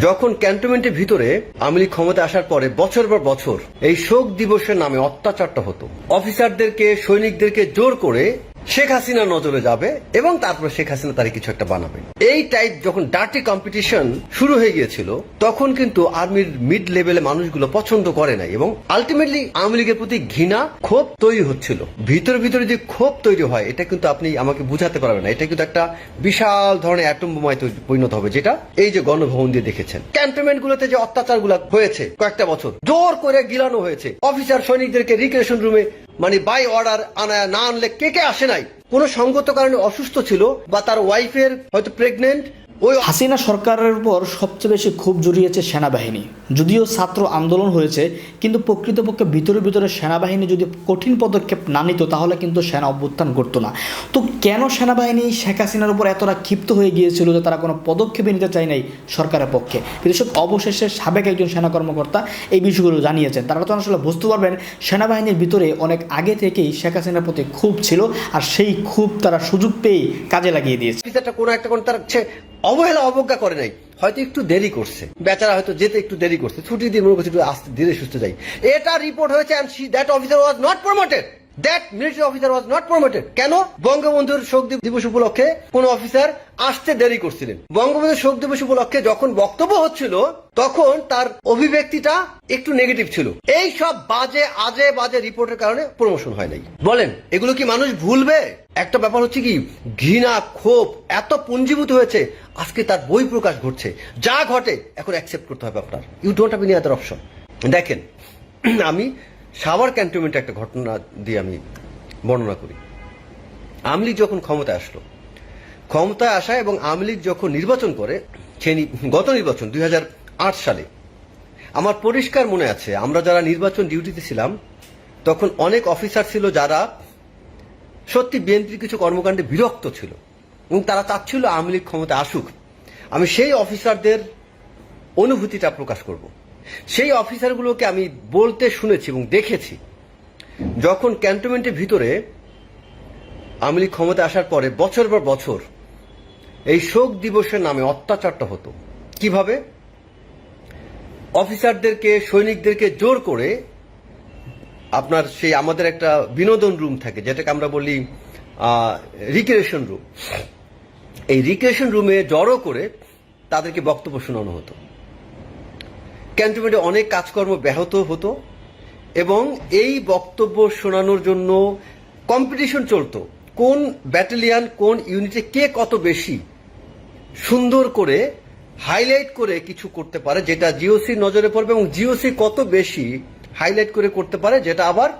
যখন ক্যান্টনমেন্টের ভিতরে আওয়ামী লীগ ক্ষমতা আসার পরে বছর পর বছর এই শোক দিবসের নামে অত্যাচারটা হতো। অফিসারদেরকে, সৈনিকদেরকে জোর করে শেখ হাসিনা নজরে যাবে এবং তারপর শেখ হাসিনা তার কিছু একটা বানাবে। এই টাইপ যখন ডার্টি কম্পিটিশন শুরু হয়ে গিয়েছিল, তখন কিন্তু আর্মির মিড লেভেলে মানুষগুলো পছন্দ করে নাই এবং আলটিমেটলি আওয়ামী লীগের প্রতি ঘৃণা, ক্ষোভ তৈরি হচ্ছিল। ভিতরে ভিতরে যে ক্ষোভ তৈরি হয়, এটা কিন্তু আপনি আমাকে বুঝাতে পারবেন না। এটা কিন্তু একটা বিশাল ধরনের অ্যাটম বোমায় পরিণত হবে, যেটা এই যে গণভবন দিয়ে দেখেছেন। ক্যান্টনমেন্ট গুলোতে যে অত্যাচারগুলা হয়েছে কয়েকটা বছর, জোর করে গিলানো হয়েছে। অফিসার সৈনিকদেরকে রিক্রিয়েশন রুমে মানে বাই অর্ডার আনা না আনলে কে কে আসে নাই? কোন সঙ্গত কারণে অসুস্থ ছিল বা তার ওয়াইফের হয়তো প্রেগনেন্ট ওই হাসিনা সরকারের উপর সবচেয়ে বেশি ক্ষোভ জড়িয়েছে সেনাবাহিনী। যদিও ছাত্র আন্দোলন হয়েছে, কিন্তু প্রকৃতপক্ষে ভিতরে ভিতরে সেনাবাহিনী যদি কঠিন পদক্ষেপ না নিত, তাহলে কিন্তু সেনা অভ্যুত্থান করতো না। তো কেন সেনাবাহিনী শেখ হাসিনার উপর এতটা ক্ষিপ্ত হয়ে গিয়েছিল যে তারা কোনো পদক্ষেপই নিতে চায় নাই সরকারের পক্ষে? কিন্তু সব অবশেষে সাবেক একজন সেনা কর্মকর্তা এই বিষয়গুলো জানিয়েছেন। তারা তো আসলে বুঝতে পারবেন, সেনাবাহিনীর ভিতরে অনেক আগে থেকেই শেখ হাসিনার প্রতি ক্ষোভ ছিল, আর সেই ক্ষোভ তারা সুযোগ পেয়ে কাজে লাগিয়ে দিয়েছে। কোনো একটা তার অবহেলা অবজ্ঞা করে নাই। হয়তো একটু দেরি করছে। বেচারা হয়তো যেতে একটু দেরি করছে। ছুটি দিয়ে মনে করছে একটু আস্তে ধীরে সুস্থ যাই। এটা রিপোর্ট হয়েছে and that officer was not promoted that military officer was not promoted কেন? বঙ্গবন্ধুর শোক দিবস উপলক্ষে কোন অফিসার আসতে দেরি করছিলেন। বঙ্গবন্ধুর শোক দিবস উপলক্ষে যখন বক্তব্য হচ্ছিল, তখন তার অভিব্যক্তিটা একটু নেগেটিভ ছিল। এই সব বাজে, আজে বাজে রিপোর্টের কারণে প্রমোশন হয় নাই। বলেন, এগুলো কি মানুষ ভুলবে? একটা ব্যাপার হচ্ছে কি, ঘৃণা, ক্ষোভ এত পুঞ্জীভূত হয়েছে, আজকে তার বই প্রকাশ ঘটছে। যা ঘটে, এখন অ্যাকসেপ্ট করতে হবে আপনার। You don't have any other option দেখেন, আমি সাভার ক্যান্টনমেন্টে একটা ঘটনা দিয়ে আমি বর্ণনা করি। আমলি যখন ক্ষমতায় আসলো, ক্ষমতায় আসা এবং আওয়ামী লীগ যখন নির্বাচন করে নি- গত নির্বাচন, দুই হাজার আট সালে, আমার পরিষ্কার মনে আছে, আমরা যারা নির্বাচন ডিউটিতে ছিলাম, তখন অনেক অফিসার ছিল যারা সত্যি বিএনপির কিছু কর্মকাণ্ডে বিরক্ত ছিল এবং তারা চাচ্ছিল আওয়ামী লীগ ক্ষমতা আসুক। আমি সেই অফিসারদের অনুভূতিটা প্রকাশ করব। সেই অফিসারগুলোকে আমি বলতে শুনেছি এবং দেখেছি। যখন ক্যান্টনমেন্টের ভিতরে আওয়ামী লীগ ক্ষমতা আসার পরে বছর পর বছর এই শোক দিবসের নামে অত্যাচারটা হতো। কীভাবে? অফিসারদেরকে, সৈনিকদেরকে জোর করে আপনার সেই আমাদের একটা বিনোদন রুম থাকে, যেটাকে আমরা বলি রিক্রিয়েশন রুম এই রিক্রিয়েশন রুমে জড়ো করে তাদেরকে বক্তব্য শোনানো হতো। ক্যান্টনমেন্টে অনেক কাজকর্ম ব্যাহত হতো এবং এই বক্তব্য শোনানোর জন্য কম্পিটিশন চলতো। কোন ব্যাটালিয়ান কোন ইউনিটে কে কত বেশি সুন্দর করে হাইলাইট করে কিছু করতে পারে, যেটা জিওসি নজরে পড়বে এবং জিওসি কত বেশি হাইলাইট করে করতে পারে, যেটা আবার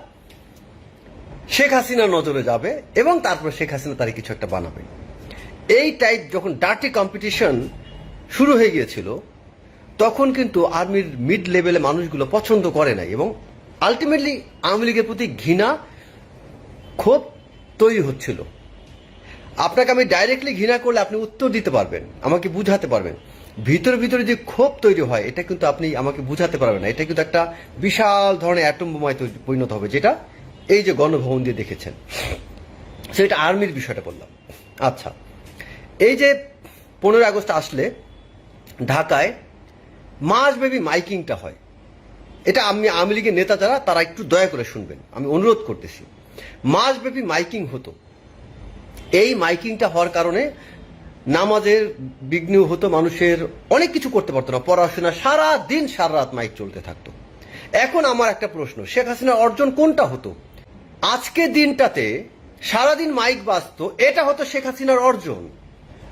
শেখ হাসিনা নজরে যাবে এবং তারপর শেখ হাসিনা তার কিছু একটা বানাবে। এই টাইপ যখন ডার্টি কম্পিটিশন শুরু হয়ে গিয়েছিল তখন কিন্তু আর্মির মিড লেভেলে মানুষগুলো পছন্দ করে নাই এবং আলটিমেটলি আওয়ামী লীগের প্রতি ঘৃণা, ক্ষোভ তৈরি হচ্ছিল। আপনাকে আমি ডাইরেক্টলি ঘৃণা করলে আপনি উত্তর দিতে পারবেন, আমাকে বুঝাতে পারবেন। ভিতরে ভিতরে যে ক্ষোভ তৈরি হয়, এটা কিন্তু আপনি আমাকে বুঝাতে পারবেন না। এটা কিন্তু একটা বিশাল ধরনের অ্যাটম বোমায় পরিণত হবে, যেটা এই যে গণভবন দিয়ে দেখেছেন। সেটা আর্মির বিষয়টা বললাম। আচ্ছা এই যে পনেরো আগস্ট আসলে ঢাকায় মাসব্যাপী মাইকিংটা হয়। এটা আমি আওয়ামী লীগের নেতা যারা, তারা একটু দয়া করে শুনবেন। আমি অনুরোধ করতেছি, মাসব্যাপী মাইকিং হতো। এই মাইকিংটা হওয়ার কারণে নামাজের বিঘ্ন হতো, মানুষের অনেক কিছু করতে পারতো না। পড়াশোনা সারা দিন সারা রাত মাইক চলতে থাকতো। এখন আমার একটা প্রশ্ন, শেখ হাসিনার অর্জন কোনটা হতো? আজকে দিনটাতে সারাদিন মাইক বাজতো, এটা হতো শেখ হাসিনার অর্জন।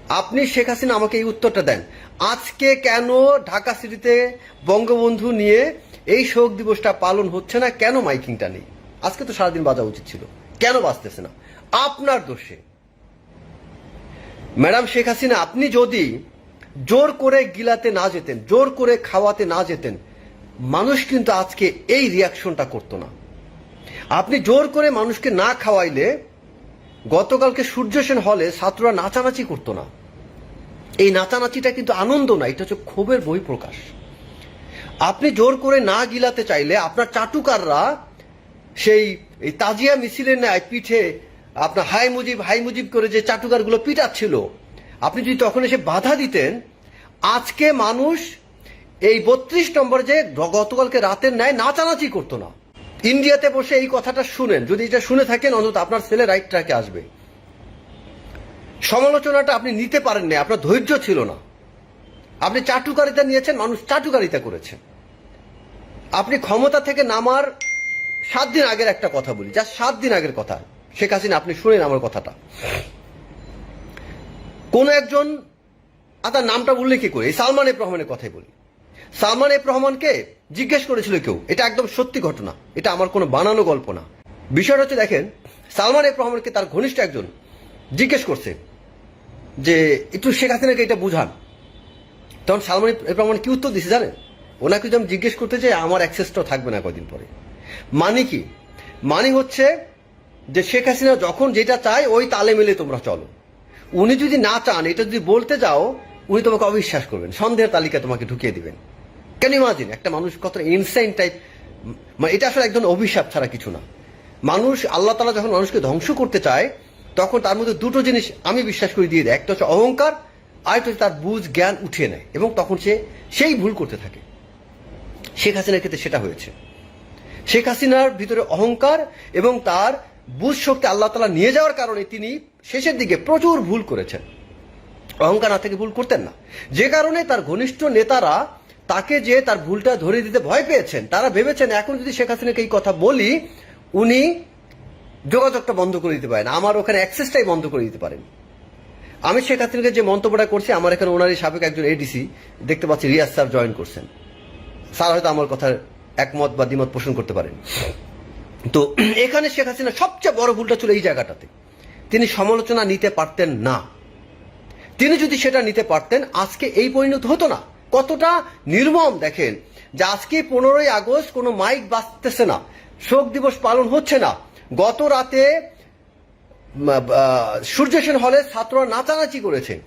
আপনি শেখ হাসিনা আমাকে এই উত্তরটা দেন। আজকে কেন ঢাকা সিটিতে বঙ্গবন্ধু নিয়ে এই শোক দিবসটা পালন হচ্ছে না? কেন মাইকিংটা নেই? আজকে তো সারাদিন বাজা উচিত ছিল। কেন বাঁচতেছে না? আপনার দোষে। ম্যাডাম শেখ হাসিনা, আপনি যদি জোর করে গিলাতে না যেতেন, জোর করে খাওয়াতে না যেতেন, মানুষ কিন্তু আজকে এই রিয়াকশনটা করতো না। আপনি জোর করে মানুষকে না খাওয়াইলে গতকালকে সূর্য সেন হলে ছাত্ররা নাচানাচি করতো না। এই নাচানাচিটা কিন্তু আনন্দ না, এটা হচ্ছে ক্ষোভের বই প্রকাশ আপনি জোর করে না গিলাতে চাইলে আপনার চাটুকাররা সেই তাজিয়া মিছিলের ন্যায় পিঠে আপনার হাই মুজিব হাই মুজিব করে যে চাটুকারগুলো পিটাচ্ছিল, আপনি যদি তখন এসে বাধা দিতেন, আজকে মানুষ এই বত্রিশ নম্বর যে গতকালকে রাতের ন্যায় নাচানাচি করতো না। ইন্ডিয়াতে বসে এই কথাটা শুনেন, যদি এটা শুনে থাকেন, অন্তত আপনার ছেলে রাইট ট্র্যাকে আসবে। সমালোচনাটা আপনি নিতে পারেন না আপনার ধৈর্য ছিল না। আপনি চাটুকারিতা নিয়েছেন, মানুষ চাটুকারিতা করেছে। আপনি ক্ষমতা থেকে নামার সাত দিন আগের একটা কথা বলি, যা সাত দিন আগের কথা। শেখ হাসিনা, আপনি শুনেন আমার কথাটা। কোন একজন, আর তার নামটা বললে কি করে? সালমান এফ রহমানের কথাই বলি। সালমান এফ রহমানকে জিজ্ঞেস করেছিল কেউ, এটা একদম সত্যি ঘটনা, এটা আমার কোনো বানানো গল্প না। বিষয়টা হচ্ছে, দেখেন, সালমান এফ রহমানকে তার ঘনিষ্ঠ একজন জিজ্ঞেস করছে যে, একটু শেখ হাসিনাকে এটা বুঝান। তখন সালমান রহমান কি উত্তর দিছে জানেন? ওনাকে আমি জিজ্ঞেস করতে চাই, আমার অ্যাক্সেসটাও থাকবে না কদিন পরে। মানে কি? মানে হচ্ছে যে, শেখ হাসিনা যখন যেটা চায়, ওই তালে মিলে তোমরা চলো। উনি যদি না চান, এটা যদি বলতে যাও, উনি তোমাকে অবিশ্বাস করবেন। সন্দেহের তালিকা তোমাকে ঢুকিয়ে দিবেন। কেন ইমাজিন একটা মানুষ কত ইনসাইন টাইপ মানে এটা আসলে একজন অভিশাপ ছাড়া কিছু না। মানুষ, আল্লাহ তালা যখন মানুষকে ধ্বংস করতে চায় তখন তার মধ্যে দুটো জিনিস আমি বিশ্বাস করে দিয়ে দেয়। একটা হচ্ছে অহংকার, আর একটা হচ্ছে তার বুঝ জ্ঞান উঠিয়ে নেয়। এবং তখন সে সেই ভুল করতে থাকে। শেখ হাসিনার ক্ষেত্রে সেটা হয়েছে। শেখ হাসিনার ভিতরে অহংকার এবং তার বুঝ শক্তি আল্লাহ তালা নিয়ে যাওয়ার কারণে তিনি শেষের দিকে প্রচুর ভুল করেছেন। অহংকার না থেকে ভুল করতেন না। যে কারণে তার ঘনিষ্ঠ নেতারা তাকে যে তার ভুলটা ধরে দিতে ভয় পেয়েছেন, তারা ভেবেছেন, এখন যদি শেখ হাসিনাকে এই কথা বলি, উনি যোগাযোগটা বন্ধ করে দিতে পারেন। আমার ওখানে অ্যাক্সেসটাই বন্ধ করে দিতে পারেন। আমি হাসিনাকে যে মন্তব্যটা করছি, আমার এখানে ওনারই সাবেক একজন এডিসি দেখতে পাচ্ছি রিয়াজ স্যার জয়েন করছেন। স্যার হয়তো আমার কথার একমত বা দ্বিমত পোষণ করতে পারেন। তো এখানে শেখ হাসিনা সবচেয়ে বড় ভুলটা ছিল এই জায়গাটাতে। তিনি সমালোচনা নিতে পারতেন না। তিনি যদি সেটা নিতে পারতেন, আজকে এই পরিণত হতো না। কতটা নির্মম, দেখেন, যে আজকে পনেরোই আগস্ট কোনো মাইক বাঁচতেছে না। শোক দিবস পালন হচ্ছে না। গত রাতে উম, আহ, সূর্য সেন হলে ছাত্ররা নাচানাচি করেছে।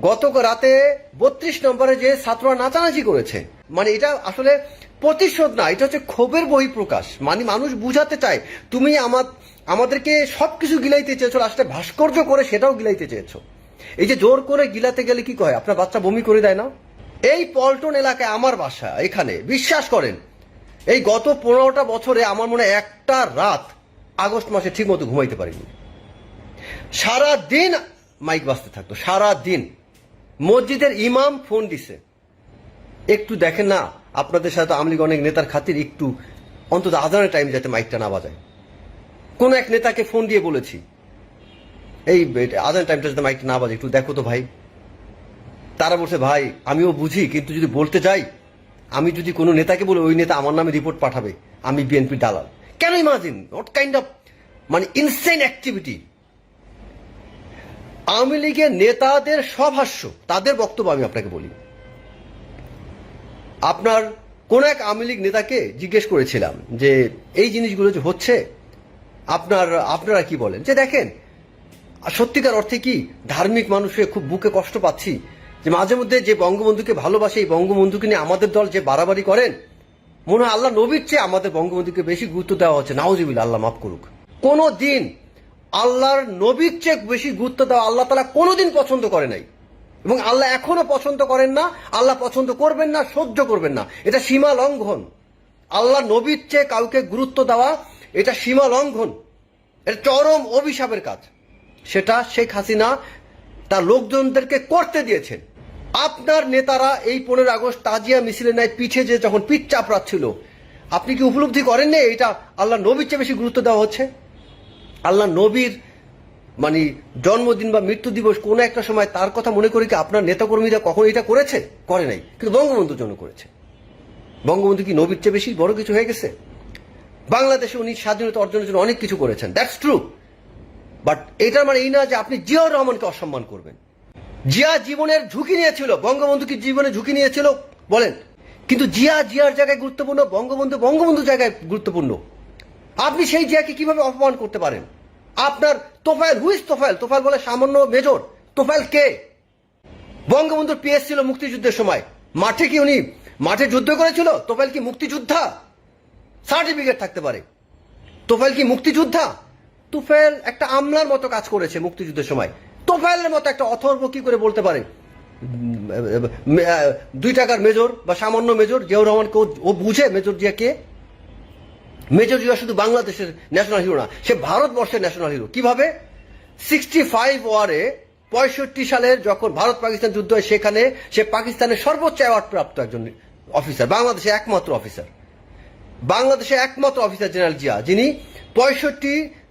গত রাতে বত্রিশ নম্বরে যে ছাত্ররা নাচানাচি করেছে। মানে এটা আসলে প্রতিশোধ না এটা হচ্ছে ক্ষোভের বহিঃপ্রকাশ। মানে মানুষ বুঝাতে চায় তুমি আমার আমাদেরকে সবকিছু গিলাইতে চেয়েছো আসলে ভাস্কর্য করে সেটাও গিলাইতে চেয়েছো। এই যে জোর করে গিলাতে গেলে কি কয়? আপনার বাচ্চা বমি করে দেয় না? এই পল্টন এলাকায় আমার বাসা এখানে বিশ্বাস করেন এই গত পনেরোটা বছরে আমার মনে একটা রাত আগস্ট মাসে ঠিক মতো ঘুমাইতে পারিনি। সারা দিন মাইক বাজতে থাকতো সারা দিন মসজিদের ইমাম ফোন দিছে। একটু দেখেন না, আপনাদের সাথে আওয়ামী লীগ অনেক নেতার খাতির, একটু অন্তত আজানের টাইম যাতে মাইকটা না বাজায়। কোন এক নেতাকে ফোন দিয়ে বলেছি, এই আজান টাইমটা যাতে মাইকটা না বাজে একটু দেখো তো ভাই। তারা বলছে, ভাই, আমিও বুঝি, কিন্তু যদি বলতে যাই, আমি যদি কোনো নেতাকে বলি, ওই নেতা আমার নামে রিপোর্ট পাঠাবে, আমি বিএনপি দালাল। কেন ইমাজিন হোয়াট কাইন্ড অফ মানে ইনসেন অ্যাক্টিভিটি আওয়ামী লীগের নেতাদের সভাষ্য তাদের বক্তব্য আমি আপনাকে বলি। আপনার কোন এক আওয়ামী লীগ নেতাকে জিজ্ঞেস করেছিলাম যে, এই জিনিসগুলো যে হচ্ছে, আপনার, আপনারা কি বলেন? যে দেখেন, সত্যিকার অর্থে কি, ধার্মিক মানুষে খুব বুকে কষ্ট পাচ্ছি যে মাঝে মধ্যে যে বঙ্গবন্ধুকে ভালোবাসে, এই বঙ্গবন্ধুকে নিয়ে আমাদের দল যে বাড়াবাড়ি করেন মনে হয় আল্লাহ নবীর চেয়ে আমাদের বঙ্গবন্ধুকে বেশি গুরুত্ব দেওয়া হচ্ছে। নাওজিবিল আল্লাহ মাফ করুক। কোনো দিন আল্লাহর নবীর চেয়ে বেশি গুরুত্ব দেওয়া আল্লাহ তালা কোনোদিন পছন্দ করে নাই। এবং আল্লাহ এখনও পছন্দ করেন না, আল্লাহ পছন্দ করবেন না, সহ্য করবেন না। এটা সীমা লঙ্ঘন। আল্লাহ নবীর চেয়ে কাউকে গুরুত্ব দেওয়া, এটা সীমা লঙ্ঘন। এটা চরম অভিশাপের কাজ। সেটা শেখ হাসিনা তার লোকজনদেরকে করতে দিয়েছেন। আপনার নেতারা এই পনেরো আগস্ট তাজিয়া মিছিলের নাই পিছে যে যখন পিঠ চাপড়াচ্ছিল, আপনি কি উপলব্ধি করেন না এটা আল্লাহ নবীর চেয়ে বেশি গুরুত্ব দেওয়া হচ্ছে? আল্লাহ নবীর মানে জন্মদিন বা মৃত্যু দিবস কোনো একটা সময় তার কথা মনে করে কি আপনার নেতাকর্মীরা কখন এটা করেছে? করে নাই। কিন্তু বঙ্গবন্ধুর জন্য করেছে। বঙ্গবন্ধু কি নবীর চেয়ে বেশি বড় কিছু হয়ে গেছে? বাংলাদেশে উনি স্বাধীনতা অর্জনের জন্য অনেক কিছু করেছেন। দ্যাটস ট্রু বাট এটার মানে এই না যে আপনি জিয়াউর রহমানকে অসম্মান করবেন। জিয়া জীবনের ঝুঁকি নিয়েছিল, বঙ্গবন্ধু কি জীবনে ঝুঁকি নিয়েছিল? বলেন। কিন্তু জিয়া জিয়ার জায়গায় গুরুত্বপূর্ণ, বঙ্গবন্ধু বঙ্গবন্ধু জায়গায় গুরুত্বপূর্ণ। আপনি সেই জিয়াকে কীভাবে অপমান করতে পারেন? আপনার তোফায়েল হুইস তোফায়েল? তোফায়েল বলে সামান্য মেজর। তোফায়েল কে? বঙ্গবন্ধুর পিএস ছিল মুক্তিযুদ্ধের সময়। মাঠে কি উনি মাঠে যুদ্ধ করেছিল? তোফায়েল কি মুক্তিযোদ্ধা? সার্টিফিকেট থাকতে পারে। তোফায়েল কি মুক্তিযোদ্ধা? তুফাইল একটা আমলার মতো কাজ করেছে মুক্তিযুদ্ধের সময়। তোফাইলের মতো একটা অথর্ব কি করে বলতে পারে? দুই টাকার মেজর বা সামান্য মেজর, জিয়াউর রহমানকে ও- বুঝে মেজর জিয়া কে? মেজর জিয়া শুধু বাংলাদেশের ন্যাশনাল হিরো না, সে ভারতবর্ষের ন্যাশনাল হিরো কীভাবে? সিক্সটি ফাইভ ওয়ারে পঁয়ষট্টি সালের যখন ভারত পাকিস্তান যুদ্ধ হয়, সেখানে সে পাকিস্তানের সর্বোচ্চ অ্যাওয়ার্ড প্রাপ্ত একজন অফিসার বাংলাদেশের একমাত্র অফিসার বাংলাদেশের একমাত্র অফিসার জেনারেল জিয়া, যিনি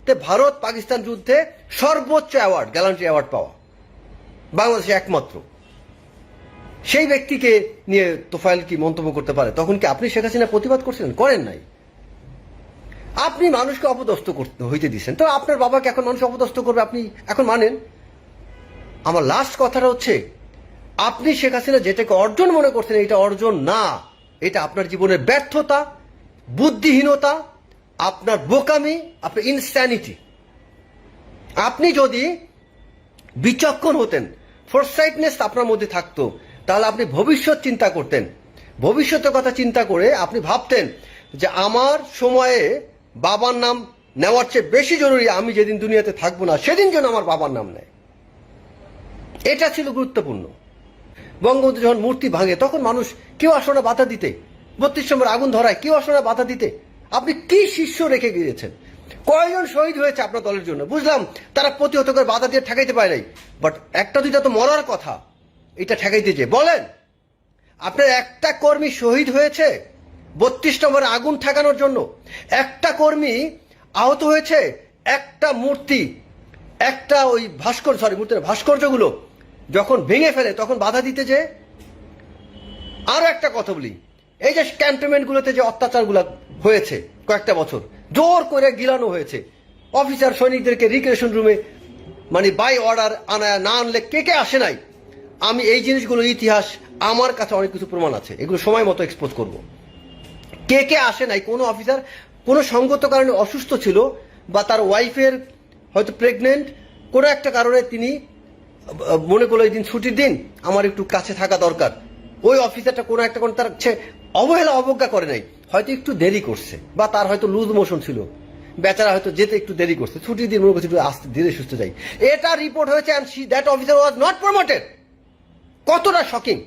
পঁয়ষট্টিতে ভারত পাকিস্তান যুদ্ধে সর্বোচ্চ অ্যাওয়ার্ড গ্যালান্ট্রি অ্যাওয়ার্ড পাওয়া। বাংলাদেশে একমাত্র। সেই ব্যক্তিকে নিয়ে তোফাইল কি মন্তব্য করতে পারে? তখন কি আপনি শেখ হাসিনা প্রতিবাদ করছিলেন? করেন নাই। আপনি মানুষকে অপদস্থ করতে হইতে দিচ্ছেন তো আপনার বাবাকে এখন মানুষ অপদস্থ করবে, আপনি এখন মানেন? আমার লাস্ট কথাটা হচ্ছে, আপনি শেখ হাসিনা যেটাকে অর্জন মনে করছেন, এটা অর্জন না। এটা আপনার জীবনের ব্যর্থতা, বুদ্ধিহীনতা আপনার বোকামি, আপনার ইনস্যানিটি আপনি যদি বিচক্ষণ হতেন ফোরসাইটনেস আপনার মধ্যে থাকতো, তাহলে আপনি ভবিষ্যৎ চিন্তা করতেন। ভবিষ্যতের কথা চিন্তা করে আপনি ভাবতেন যে আমার সময়ে বাবার নাম নেওয়ার চেয়ে বেশি জরুরি আমি যেদিন দুনিয়াতে থাকব না, সেদিন যেন আমার বাবার নাম নেয়। এটা ছিল গুরুত্বপূর্ণ। বঙ্গবন্ধু যখন মূর্তি ভাঙে, তখন মানুষ কেউ আসলে না বাধা দিতে। বত্রিশ নম্বর আগুন ধরায় কেউ আসলে না বাধা দিতে। আপনি কি শিষ্য রেখে গিয়েছেন? কয়জন শহীদ হয়েছে আপনার দলের জন্য? বুঝলাম তারা প্রতিহত করে বাধা দিয়ে ঠেকাইতে পারে নাই। বাট একটা দুইটা তো মরার কথা। এটা ঠেকাইতে যে বলেন। আপনার একটা কর্মী শহীদ হয়েছে বত্রিশ নম্বরে আগুন ঠেকানোর জন্য। একটা কর্মী আহত হয়েছে, একটা মূর্তি, একটা ওই ভাস্কর সরি মূর্তির ভাস্কর্যগুলো যখন ভেঙে ফেলে, তখন বাধা দিতে যে আরও একটা কথা বলি। এই যে ক্যান্টনমেন্টগুলোতে যে অত্যাচারগুলো হয়েছে কয়েকটা বছর। জোর করে গিলানো হয়েছে। অফিসার সৈনিকদেরকে রিক্রিয়েশন রুমে মানে বাই অর্ডার আনা না আনলে কে কে আসে নাই? আমি এই জিনিসগুলো ইতিহাস আমার কাছে অনেক কিছু প্রমাণ আছে। এগুলো সময় মতো এক্সপোজ করব। কে কে আসে নাই? কোনো অফিসার, কোনো সঙ্গত কারণে অসুস্থ ছিল বা তার ওয়াইফের হয়তো প্রেগনেন্ট কোনো একটা কারণে তিনি, মনে করল এই দিন ছুটির দিন, আমার একটু কাছে থাকা দরকার। ওই অফিসারটা কোনো একটা কোনো তার অবহেলা অবজ্ঞা করে নাই। হয়তো একটু দেরি করছে, বা তার হয়তো লুজ মোশন ছিল। বেচারা হয়তো যেতে একটু দেরি করছে, ছুটি দিন মনে করছে আস্তে ধীরে সুস্থ যাই। এটা রিপোর্ট হয়েছে and that officer was not promoted কতটা shocking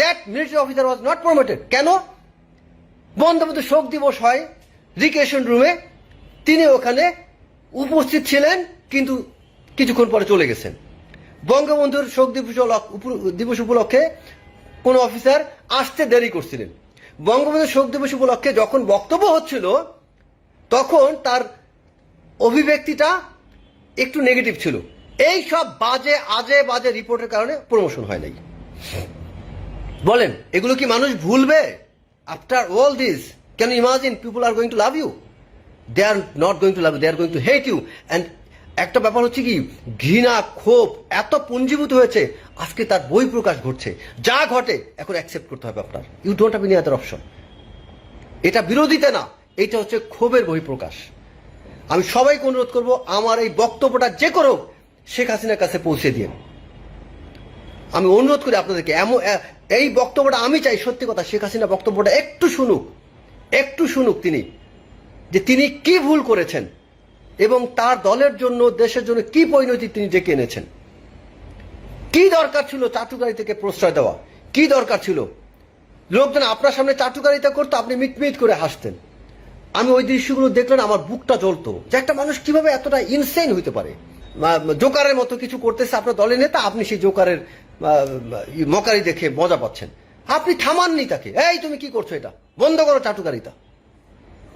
that military officer was not promoted কেন? বঙ্গবন্ধু শোক দিবস হয় রিক্রিয়েশন রুমে, তিনি ওখানে উপস্থিত ছিলেন, কিন্তু কিছুক্ষণ পরে চলে গেছেন। বঙ্গবন্ধুর শোক দিবস দিবস উপলক্ষে কোন অফিসার আসতে দেরি করছিলেন। বঙ্গবন্ধুর শোক দিবস উপলক্ষে যখন বক্তব্য হচ্ছিল, তখন তার অভিব্যক্তিটা একটু নেগেটিভ ছিল। এই সব বাজে, আজে বাজে রিপোর্টের কারণে প্রমোশন হয় নাই। বলেন, এগুলো কি মানুষ ভুলবে? After all this can imagine people are going to love you they are not going to love you they are going to hate you and একটা ব্যাপার হচ্ছে কি, ঘৃণা, ক্ষোভ এত পুঞ্জীভূত হয়েছে, আজকে তার বই প্রকাশ ঘটছে। যা ঘটে, এখন অ্যাকসেপ্ট করতে হবে আপনার। You don't have any other option এটা বিরোধিতা না, এটা হচ্ছে ক্ষোভের বহিঃপ্রকাশ। আমি সবাইকে অনুরোধ করব, আমার এই বক্তব্যটা যে করো শেখ হাসিনার কাছে পৌঁছে দিন। আমি অনুরোধ করি আপনাদেরকে, এমন এই বক্তব্যটা আমি চাই, সত্যি কথা, শেখ হাসিনা বক্তব্যটা একটু শুনুক। একটু শুনুক তিনি, যে তিনি কি ভুল করেছেন। এবং তার দলের জন্য দেশের জন্য কি পরিণতি তিনি ডেকে এনেছেন? কি দরকার ছিল চাটুকারি থেকে প্রশ্রয় দেওয়া? কি দরকার ছিল? লোকজন আপনার সামনে চাটুকারিতা করতো, আপনি মিটমিট করে হাসতেন। আমি ওই দৃশ্যগুলো দেখলেন, আমার বুকটা জ্বলতো। যে একটা মানুষ কীভাবে এতটা ইনসেন হইতে পারে? জোকারের মতো কিছু করতেছে আপনার দলের নেতা, আপনি সেই জোকারের মকারি দেখে মজা পাচ্ছেন। আপনি থামাননি তাকে। এই তুমি কি করছ এটা? বন্ধ করো চাটুকারিতা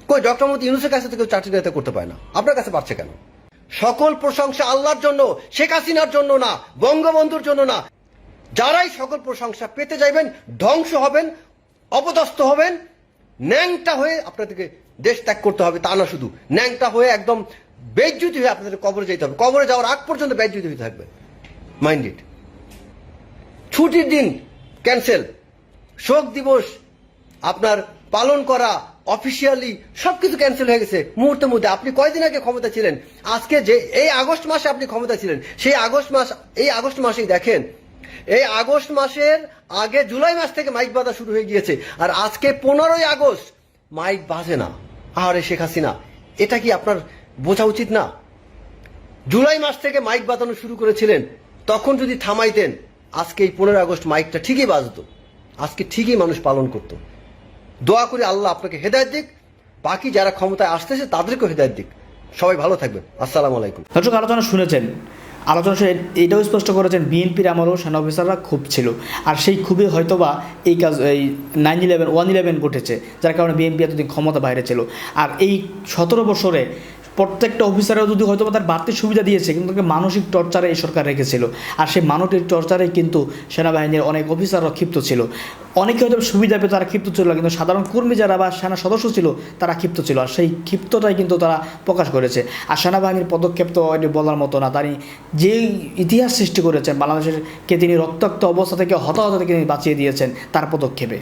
কই, ডক্টর মোহাম্মদ ইউনুসের কাছে থেকে চাটুকারিতা করতে পারে না। আপনার কাছে পারছে কেন? সকল প্রশংসা আল্লাহর জন্য, শেখ হাসিনার জন্য না, বঙ্গবন্ধুর জন্য না। যারাই সকল প্রশংসা পেতে যাইবেন, ধ্বংস হবেন, অপদস্থ হবেন, ন্যাংটা হয়ে আপনাদেরকে দেশ ত্যাগ করতে হবে, তা না শুধু। ন্যাংটা হয়ে একদম বেজ্জুতি হয়ে আপনাদের কবরে যেতে হবে। কবরে যাওয়ার আগ পর্যন্ত বেজ্জুতি হয়ে থাকবে। মাইন্ডেড ছুটির দিন ক্যান্সেল শোক দিবস আপনার পালন করা অফিসিয়ালি সবকিছু ক্যান্সেল হয়ে গেছে, মুহূর্তের মধ্যে। আপনি কয়দিন আগে ক্ষমতা ছিলেন? আজকে যে এই আগস্ট মাসে আপনি ক্ষমতা ছিলেন, সেই আগস্ট মাস, এই আগস্ট মাসেই দেখেন, এই আগস্ট মাসের আগে জুলাই মাস থেকে মাইক বাজা শুরু হয়ে গিয়েছে, আর আজকে পনেরোই আগস্ট মাইক বাজে না। আরে শেখ হাসিনা, এটা কি আপনার বোঝা উচিত না? জুলাই মাস থেকে মাইক বাজানো শুরু করেছিলেন, তখন যদি থামাইতেন, আজকে এই পনেরো আগস্ট মাইকটা ঠিকই বাজতো। আজকে ঠিকই মানুষ পালন করতো। দোয়া করি আল্লাহ আপনাকে হেদায়ত দিক। বাকি যারা ক্ষমতায় আসতেছে, তাদেরকেও হেদায়ত দিক। সবাই ভালো থাকবেন। আসসালাম আলাইকুম। দর্শক, আলোচনা শুনেছেন। আলোচনা এটাও স্পষ্ট করেছেন, বিএনপির আমলেও সেনা অফিসাররা খুব ছিল। আর সেই খুবই হয়তোবা এই কাজ, এই নাইন ইলেভেন ওয়ান ইলেভেন ঘটেছে, যার কারণে বিএনপি এতদিন ক্ষমতা বাইরে ছিল। আর এই সতেরো বছরে প্রত্যেকটা অফিসারও যদি হয়তো তার বাড়তি সুবিধা দিয়েছে, কিন্তু তাকে মানসিক টর্চারে এই সরকার রেখেছিল। আর সেই মানসিক টর্চারে কিন্তু সেনাবাহিনীর অনেক অফিসাররা ক্ষিপ্ত ছিল। অনেকে হয়তো সুবিধা পেয়ে তারা ক্ষিপ্ত ছিল, কিন্তু সাধারণ কর্মী যারা বা সেনা সদস্য ছিল, তারা ক্ষিপ্ত ছিল। আর সেই ক্ষিপ্তটাই কিন্তু তারা প্রকাশ করেছে। আর সেনাবাহিনীর পদক্ষেপ তো এটি বলার মতো না। তিনি যে ইতিহাস সৃষ্টি করেছেন, বাংলাদেশের কে তিনি রক্তাক্ত অবস্থা থেকে হতাহত থেকে তিনি বাঁচিয়ে দিয়েছেন তার পদক্ষেপে।